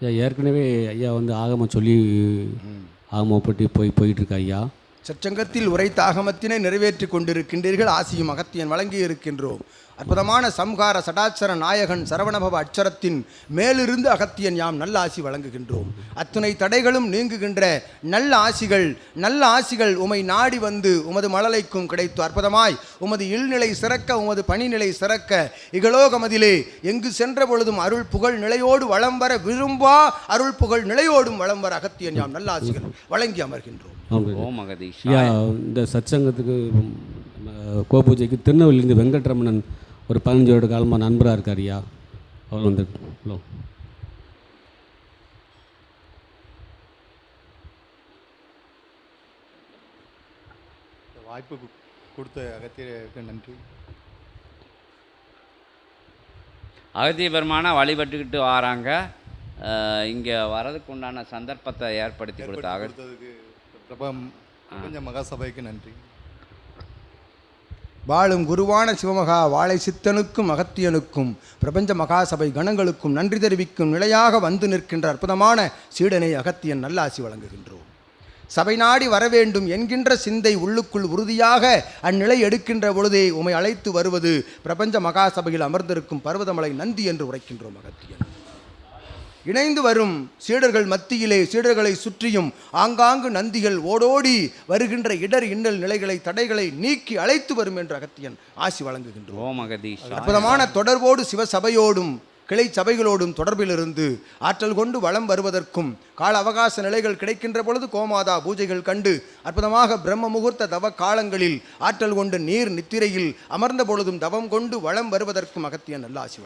ஐயா ஏற்கனவே ஐயா வந்து ஆகமம் சொல்லி ஆகமப்பட்டு போய் போயிட்டுருக்கா ஐயா. சச்சங்கத்தில் உரைத்த ஆகமத்தினை நிறைவேற்றி கொண்டிருக்கின்றீர்கள். ஆசியும் அகத்தியன் வழங்கி இருக்கின்றோம் அற்புதமான சம்ஹார சடாச்சர நாயகன் சரவணபவ அட்சரத்தின் மேலிருந்து அகத்தியன் யாம் நல்ல ஆசி வழங்குகின்றோம். அத்துணை தடைகளும் நீங்குகின்ற நல்ல ஆசிகள் நல்ல ஆசிகள் உமை நாடி வந்து உமது மழலைக்கும் கிடைத்து அற்புதமாய் உமது இல்நிலை சிறக்க உமது பணிநிலை சிறக்க இகலோகமதிலே எங்கு சென்ற பொழுதும் அருள் புகழ் நிலையோடு வளம் வர விரும்பா அருள் புகழ் நிலையோடும் வளம் வர அகத்தியன் யாம் நல்ல ஆசிகள் வழங்கி அமர்கின்றோம். அகதீஷ் ஐயா இந்த சத்சங்கத்துக்கு நம்ம கோபூஜைக்கு திருநெல்வேலியிருந்து வெங்கட்ரமணன் ஒரு பதினஞ்சு வருட காலமாக நண்பராக இருக்கார் ஐயா அவர் வந்து ஹலோ. இந்த வாய்ப்பு கொடுத்த அகத்தியருக்கு நன்றி. அகத்திய பெருமானை வழிபட்டுக்கிட்டு வராங்க. இங்கே வரதுக்கு உண்டான சந்தர்ப்பத்தை ஏற்படுத்தி கொடுத்த அக கொடுத்ததுக்கு பிரபம் பிரபஞ்ச மகாசபைக்கு நன்றி. வாழும் குருவான சிவமகா வாழை சித்தனுக்கும் அகத்தியனுக்கும் பிரபஞ்ச மகாசபை கணங்களுக்கும் நன்றி தெரிவிக்கும் நிலையாக வந்து நிற்கின்ற அற்புதமான சீடனை அகத்தியன் நல்லாசி வழங்குகின்றோம். சபை நாடி வரவேண்டும் என்கின்ற சிந்தை உள்ளுக்குள் உறுதியாக அந்நிலை எடுக்கின்ற பொழுதே உமை அழைத்து வருவது பிரபஞ்ச மகாசபையில் அமர்ந்திருக்கும் பர்வதமலை நந்தி என்று உரைக்கின்றோம் அகத்தியன். இணைந்து வரும் சீடர்கள் மத்தியிலே சீடர்களை சுற்றியும் ஆங்காங்கு நந்திகள் ஓடோடி வருகின்ற இடர் இன்னல் நிலைகளை தடைகளை நீக்கி அழைத்து வரும் என்று அகத்தியன் ஆசி வழங்குகின்றோம். அற்புதமான தொடர்போடு சிவசபையோடும் கிளை சபைகளோடும் தொடர்பிலிருந்து ஆற்றல் கொண்டு வளம் வருவதற்கும் கால அவகாச நிலைகள் கிடைக்கின்ற பொழுது கோமாதா பூஜைகள் கண்டு அற்புதமாக பிரம்ம முகூர்த்த தவ காலங்களில் ஆற்றல் கொண்டு நீர் நித்திரையில் அமர்ந்த பொழுதும் தவம் கொண்டு வளம் வருவதற்கும் அகத்தியன் நல்ல ஆசி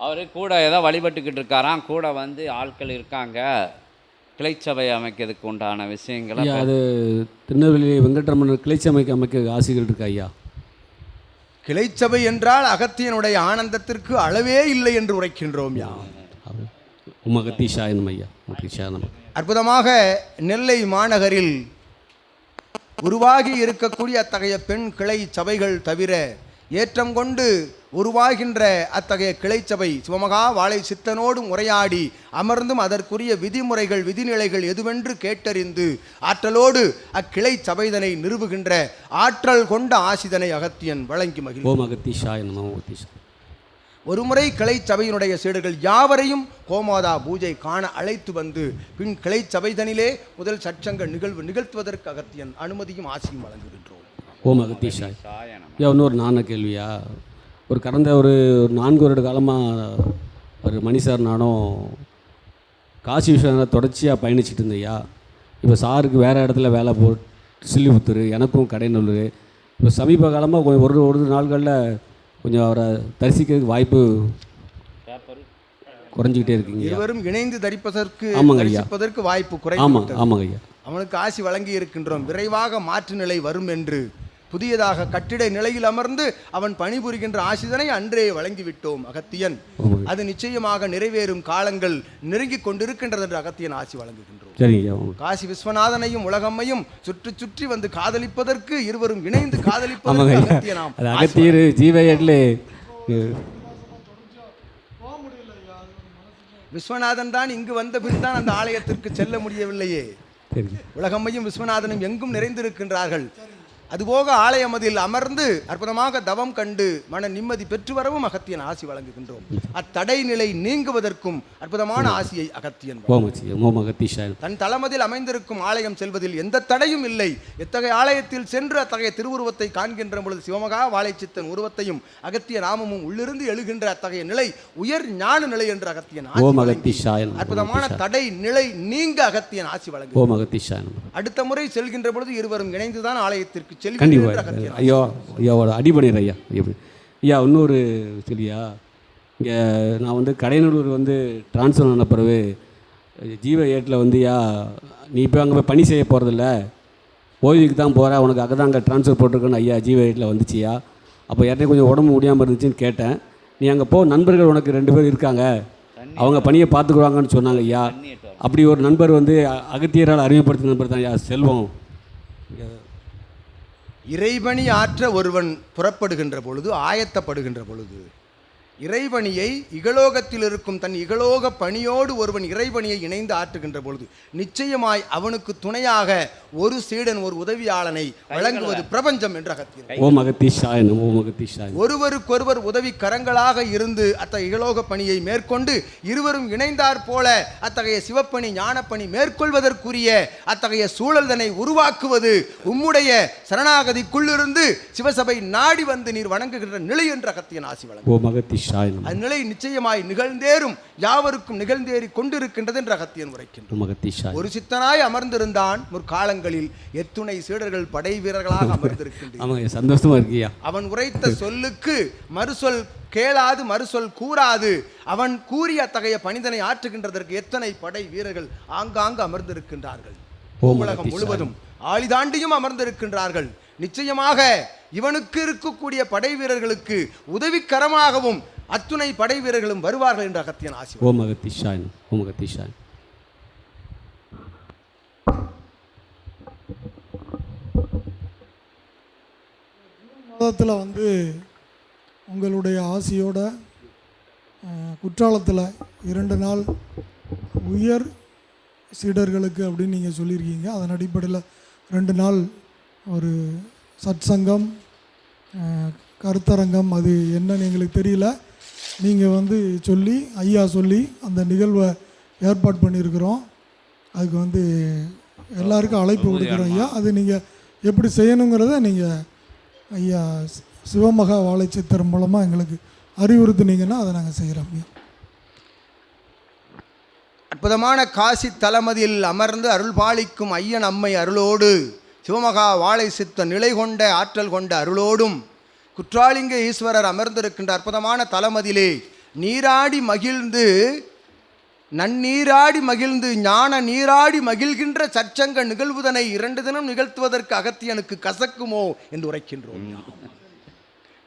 அவர் கூட ஏதோ வழிபட்டுக்கிட்டு இருக்காராம். கூட வந்து ஆட்கள் இருக்காங்க. கிளைச்சபை அமைக்கிறதுக்கு உண்டான விஷயங்களை அது திருநெல்வேலி வெங்கட்ரமணன் கிளைச்சமைக்கு அமைக்க ஆசைகள் இருக்கா ஐயா? கிளைச்சபை என்றால் அகத்தியனுடைய ஆனந்தத்திற்கு அளவே இல்லை என்று உரைக்கின்றோம் யாம் உம் அகத்தீஷாயனம் ஐயா அற்புதமாக நெல்லை மாநகரில் உருவாகி இருக்கக்கூடிய அத்தகைய பெண் கிளை சபைகள் தவிர ஏற்றம் கொண்டு உருவாகின்ற அத்தகைய கிளைச்சபை சிவமகா வாழை சித்தனோடு உரையாடி அமர்ந்தும் அதற்குரிய விதிமுறைகள் விதிநிலைகள் எதுவென்று கேட்டறிந்து ஆற்றலோடு அக்கிளை சபைதனை நிறுவுகின்ற ஆற்றல் கொண்ட ஆசிதனை அகத்தியன் வழங்கி மகிழ் ஓம் அகத்தீஷாயனம் அகத்தீஷா ஒருமுறை கிளை சபையினுடைய சீடர்கள் யாவரையும் கோமாதா பூஜை காண அழைத்து வந்து பின் கிளை சபைதனிலே முதல் சச்சங்க நிகழ்வு நிகழ்த்துவதற்கு அகத்தியன் அனுமதியும் ஆசியும் வழங்குகின்றோம். ஓம் அகத்தீஷாய் ஐயா இன்னொரு நான கேள்வியா? ஒரு கடந்த ஒரு ஒரு நான்கு வருட காலமாக ஒரு மணி சார் நானும் காசி விஸ்வநாதர் தொடர்ச்சியாக பயணிச்சுட்டு இருந்தையா இப்போ சாருக்கு வேறு இடத்துல வேலை போ சில்லிபுத்தூர் எனக்கும் கடைநல்லூர். இப்போ சமீப காலமாக கொஞ்சம் ஒரு ஒரு நாள்களில் கொஞ்சம் அவரை தரிசிக்கிறதுக்கு வாய்ப்பு குறைஞ்சிக்கிட்டே இருக்கீங்க இருவரும் இணைந்து தரிப்பதற்கு ஆமாங்க ஐயா. வாய்ப்பு ஆமாம் குறைந்து ஆமாங்க ஐயா அவனுக்கு ஆசி வழங்கி இருக்கின்றோம் விரைவாக மாற்று நிலை வரும் என்று புதியதாக கட்டிட நிலையில் அமர்ந்து அவன் பணிபுரிகின்ற ஆசிதனை அன்றே வழங்கிவிட்டோம் அகத்தியன். அது நிச்சயமாக நிறைவேறும் காலங்கள் நெருங்கிக் கொண்டிருக்கின்றது என்று அகத்தியன் ஆசி வழங்குகின்றோம். காசி விஸ்வநாதனையும் உலகம்மையும் சுற்றி சுற்றி வந்து காதலிப்பதற்கு இருவரும் இணைந்து காதலிப்பதற்கு அகத்தியனாம் அகத்தியர் விஸ்வநாதன் தான் இங்கு வந்த பின் தான் அந்த ஆலயத்திற்கு செல்ல முடியவில்லையே. உலகம்மையும் விஸ்வநாதனும் எங்கும் நிறைந்திருக்கின்றார்கள். அதுபோக ஆலயமதில் அமர்ந்து அற்புதமாக தவம் கண்டு மன நிம்மதி பெற்று வரவும் அகத்தியன் ஆசி வழங்குகின்றோம். அத்தடை நிலை நீங்குவதற்கும் அற்புதமான ஆசியை அகத்தியன் தன் தளமதில் அமைந்திருக்கும் ஆலயம் செல்வதில் எந்த தடையும் இல்லை. எத்தகைய ஆலயத்தில் சென்று அத்தகைய திருவுருவத்தை காண்கின்ற பொழுது சிவமகா வாழைச்சித்தன் உருவத்தையும் அகத்திய நாமமும் உள்ளிருந்து எழுகின்ற அத்தகைய நிலை உயர் ஞான நிலை என்று அகத்தியன் அற்புதமான தடை நிலை நீங்க அகத்தியன் ஆசி வழங்கு ஓம் அகத்தீஷாயன் அடுத்த முறை செல்கின்ற பொழுது இருவரும் இணைந்துதான் ஆலயத்திற்கு கண்டிப்பாக ஆசி. ஐயோ ஐயா ஒரு அடிபணிர் ஐயா. எப்படி? ஐயா இன்னொரு சரியா இங்கே நான் வந்து கடைநல்லூர் வந்து ட்ரான்ஸ்ஃபர் ஆன பிறகு ஜீவ ஏட்டில் வந்து யா நீ இப்போ அங்கே போய் பணி செய்ய போகிறதில்ல ஓய்வுக்கு தான் போகிற உனக்கு அங்கே தான் அங்கே ட்ரான்ஸ்ஃபர் போட்டிருக்கேன்னு ஐயா ஜீவ ஏட்டில் வந்துச்சியா அப்போ யார்ட்டையும் கொஞ்சம் உடம்பு முடியாமல் இருந்துச்சுன்னு கேட்டேன். நீ அங்கே போ நண்பர்கள் உனக்கு ரெண்டு பேர் இருக்காங்க. அவங்க பணியை பார்த்துக்குவாங்கன்னு சொன்னாங்க ஐயா. அப்படி ஒரு நண்பர் வந்து அகத்தியரால் அறிமுகப்படுத்தின நண்பர் தான் ஐயா செல்வம். இறைபணி ஆற்ற ஒருவன் புறப்படுகின்ற பொழுது ஆயத்தப்படுகின்ற பொழுது இறைபணியை இகலோகத்தில் இருக்கும் தன் இகலோக பணியோடு ஒருவன் இறைபணியை இணைந்து ஆற்றுகின்ற பொழுது நிச்சயமாய் அவனுக்கு துணையாக ஒரு சீடன் ஒரு உதவியாளனை வழங்குவது பிரபஞ்சம் என்ற நம. ஒருவருக்கொருவர் உதவி கரங்களாக இருந்து அத்தகைய இகலோக பணியை மேற்கொண்டு இருவரும் இணைந்தாற் போல அத்தகைய சிவப்பணி ஞானப்பணி மேற்கொள்வதற்குரிய அத்தகைய சூழல்தனை உருவாக்குவது உம்முடைய சரணாகதிக்குள்ளிருந்து சிவசபை நாடி வந்து நீர் வணங்குகின்ற நிலை என்ற அகத்தியன் ஆசி வழங்கும். அந்நிலை நிச்சயமாய் நிகழ்ந்தேறும் யாவருக்கும் நிகழ்ந்தேறி கொண்டிருக்கின்றது என்ற அகத்தியன் அகத்தீஷாய ஒரு சித்தனாய் அமர்ந்திருந்தான் முற்காலங்களில் எத்துணை சீடர்கள் படை வீரர்களாக அமர்ந்திருக்கின்றனர் சந்தோஷமா இருக்கியா? அவன் உரைத்த சொல்லுக்கு மறுசொல் கேளாது மறுசொல் கூறாது. அவன் கூறிய அத்தகைய பணிதனை ஆற்றுகின்றதற்கு எத்தனை படை வீரர்கள் ஆங்காங்கு அமர்ந்திருக்கின்றார்கள். உலகம். முழுவதும் ஆளிதாண்டியும் அமர்ந்திருக்கின்றார்கள். நிச்சயமாக இவனுக்கு இருக்கக்கூடிய படை வீரர்களுக்கு உதவிக்கரமாகவும் அத்துணை படை வீரர்களும் வருவார்கள் என்ற அகத்தியன் ஆசி. ஓம் அகத்தீஷாய நம ஓம் அகத்தீஷாய நம. மதத்தில் வந்து உங்களுடைய ஆசியோட குற்றாலத்தில் இரண்டு நாள் உயர் சீடர்களுக்கு அப்படின்னு நீங்கள் சொல்லியிருக்கீங்க. அதன் அடிப்படையில் ரெண்டு நாள் ஒரு சத்சங்கம் கருத்தரங்கம் அது என்னன்னு எங்களுக்கு தெரியல. நீங்கள் வந்து சொல்லி ஐயா சொல்லி அந்த நிகழ்வை ஏற்பாடு பண்ணியிருக்கிறோம். அதுக்கு வந்து எல்லாருக்கும் அழைப்பு கொடுக்குறோம் ஐயா. அது நீங்கள் எப்படி செய்யணுங்கிறத நீங்கள் ஐயா சி- சிவமகா வாழை சித்திரம் மூலமாக எங்களுக்கு அறிவுறுத்துனீங்கன்னா அதை நாங்கள் செய்கிறோம் ஐயா. அற்புதமான காசி தலமதில் அமர்ந்து அருள் பாலிக்கும் ஐயன் அம்மை அருளோடு சிவமகா வாழை சித்த நிலை கொண்ட ஆற்றல் கொண்ட அருளோடும் குற்றாலிங்க ஈஸ்வரர் அமர்ந்திருக்கின்ற அற்புதமான தலமதிலே நீராடி மகிழ்ந்து நன்னீராடி மகிழ்ந்து ஞான நீராடி மகிழ்கின்ற சச்சங்க நிகழ்வுதனை இரண்டு தினம் நிகழ்த்துவதற்கு அகத்தியனுக்கு கசக்குமோ என்று உரைக்கின்றோம்.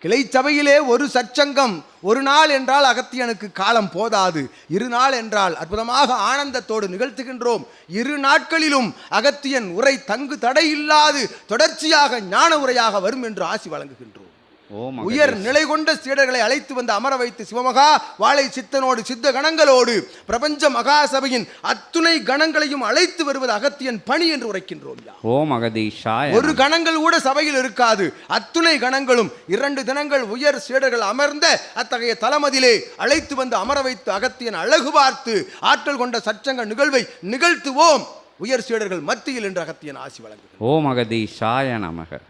கிளை சபையிலே ஒரு சச்சங்கம் ஒரு நாள் என்றால் அகத்தியனுக்கு காலம் போதாது. இரு நாள் என்றால் அற்புதமாக ஆனந்தத்தோடு நிகழ்த்துகின்றோம். இரு நாட்களிலும் அகத்தியன் உரை தங்கு தடை இல்லாது தொடர்ச்சியாக ஞான உரையாக வரும் என்று ஆசி வழங்குகின்றோம். உயர் நிலை கொண்ட சீடர்களை அழைத்து வந்து அமர வைத்து சிவமகா வாழை சித்தனோடு சித்த கணங்களோடு பிரபஞ்ச மகாசபையின் அத்துணை கணங்களையும் அழைத்து வருவது அகத்தியன் பணி என்று உரைக்கின்றோம். ஓம் அகதீஷாய ஒரு கணங்கள் கூட சபையில் இருக்காது. அத்துணை கணங்களும் இரண்டு தினங்கள் உயர் சீடர்கள் அமர்ந்த அத்தகைய தலமதிலே அழைத்து வந்து அமர வைத்து அகத்தியன் அழகு பார்த்து ஆற்றல் கொண்ட சச்சங்க நிகழ்வை நிகழ்த்துவோம். உயர் சீடர்கள் மத்தியில் என்று அகத்தியன் ஆசி வழங்குகிறார். ஓம் அகதீஷாய நமக